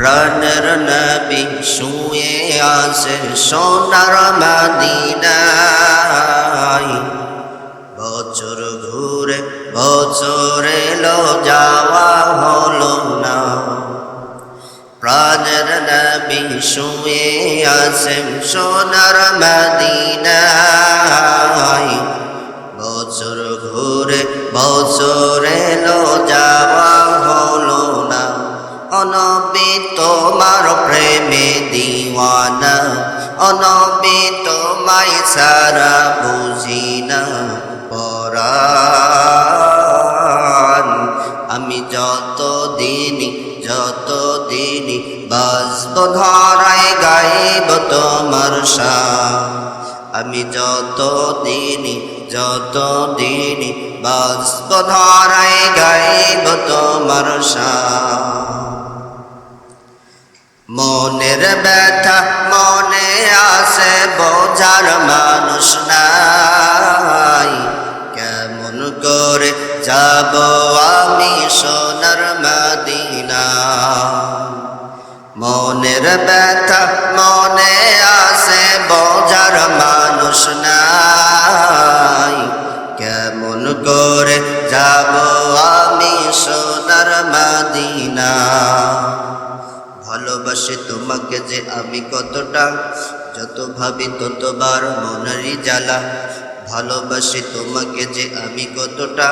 প্রাণের নবী শুয়ে আছে সোনার মাদিনায়। বছর ঘুরে বছর এলো, যাওয়া হলো না। প্রাণের নবী শুয়ে আছেন সোনার তোমার প্রেমে দিওয়ানা অনবি তোমায় সারা বুঝি না পরাণ। আমি যত দিনই যত দিনই বাসব ধরায় গাইব তোমার আমি যত দিনই যত দিনই বাসব ধরায় গাইব তোমার শান মনের ব্যথা মনে আসে বোঝার মানুষ নাই। কেমন করে যাব আমি সোনার মদিনা? মনের ব্যথা মনে আসে বোঝার মানুষ নাই। কেমন করে যাব আমি সোনার মদিনা? ভালোবাসে তোমাকে যে আমি কতটা, যত ভাবি ততবার মনেরই জ্বালা। ভালোবাসি তোমাকে যে আমি কতটা,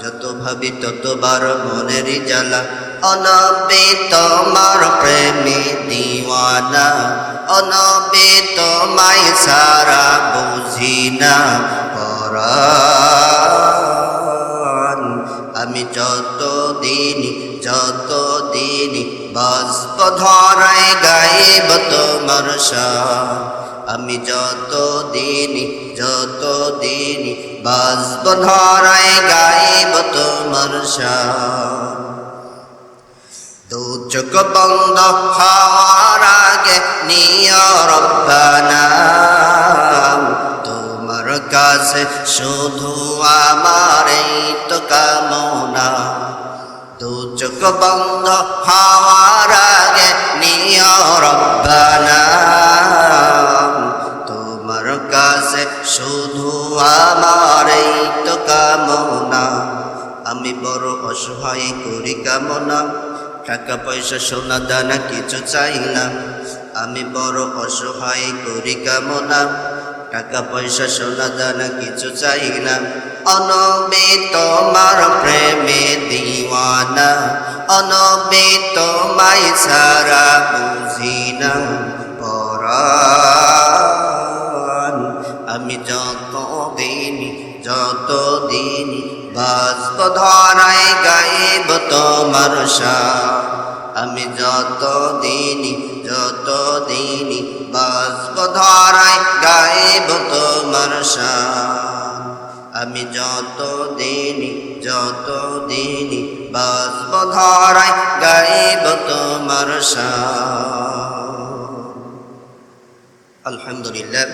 যত ভাবি ততবার মনেরই জ্বালা। অনবে তোমার প্রেমে দিওয়ানা, অনবে তোমায় সারা বুঝি না আমি যত দিন যত দিন বাষ্প ধরায় গাইব তোমার আমি যত দিন যত দিন বাষ্প ধরায় গাইব তোমার দু চোখ বন্ধ হওয়ার আগে নিয় তোমার কাছে শুধু আমার এই তো কামনা। দু চোখ বন্ধ হওয়ার কাছে শুধু আমার এই তো কামনা। আমি বড় অসহায়, করি কামনা। টাকা পয়সা, সোনা, দানা কিছু চাই না। আমি বড় অসহায়, করি কামনা। টাকা পয়সা, সোনা, দানা কিছু চাই না। অনবে তোমার প্রেমে দিওয়ানা। অনবে তোমায় সারা বুঝি না। পরাণ আমি যত দিন যত দিন বাষ্প ধরায় গাইব তোমার আমি যত দিন যত দিন বাষ্প ধরায় গাইব তোমার আমি যত দিন যত দিন বাষ্প ধরায় গাইব তোমার আলহামদুলিল্লাহ।